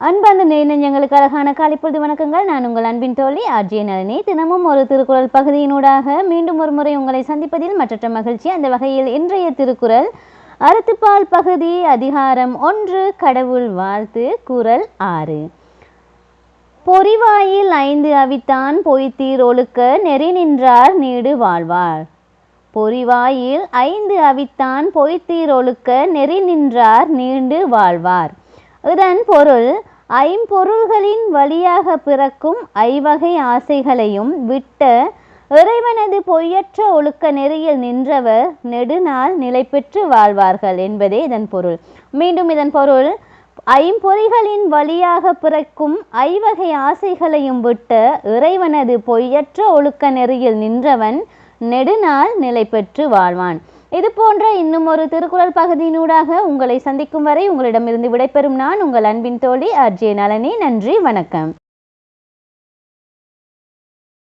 அன்பந்த நெஞ்சங்களுக்கு அழகான காலைப்பொழுது வணக்கங்கள். நான் உங்கள் அன்பின் தோழி ஆர்ஜே நளினி. தினமும் ஒரு திருக்குறள் பகுதியினூடாக மீண்டும் ஒரு முறை உங்களை சந்திப்பதில் மற்ற மகிழ்ச்சி. அந்த வகையில் இன்றைய திருக்குறள் அறுத்துப்பால் பகுதி அதிகாரம் ஒன்று கடவுள் வாழ்த்து குறள் ஆறு. பொறிவாயில் ஐந்து அவித்தான் பொய்த்தீர் ஒழுக்க நெறி நின்றார் நீடு வாழ்வார் பொறிவாயில் ஐந்து அவித்தான் பொய்த்தீர் ஒழுக்க நெறி நின்றார் நீண்டு வாழ்வார். இதன் பொருள் ஐம்பொருள்களின் வழியாக பிறக்கும் ஐவகை ஆசைகளையும் விட்ட இறைவனது பொய்யற்ற ஒழுக்க நெறியில் நின்றவர் நெடுநாள் நிலை பெற்று வாழ்வார்கள் என்பதே இதன் பொருள். மீண்டும் இதன் பொருள் ஐம்பொறிகளின் வழியாக பிறக்கும் ஐவகை ஆசைகளையும் விட்ட இறைவனது பொய்யற்ற ஒழுக்க நெறியில் நின்றவன் நெடுநாள் நிலை பெற்று வாழ்வான். இது போன்ற இன்னும் ஒரு திருக்குறள் பகுதியினூடாக உங்களை சந்திக்கும் வரை உங்களிடமிருந்து விடைபெறும் நான் உங்கள் அன்பின் தோழி அர்ஜே நலனி நன்றி வணக்கம்.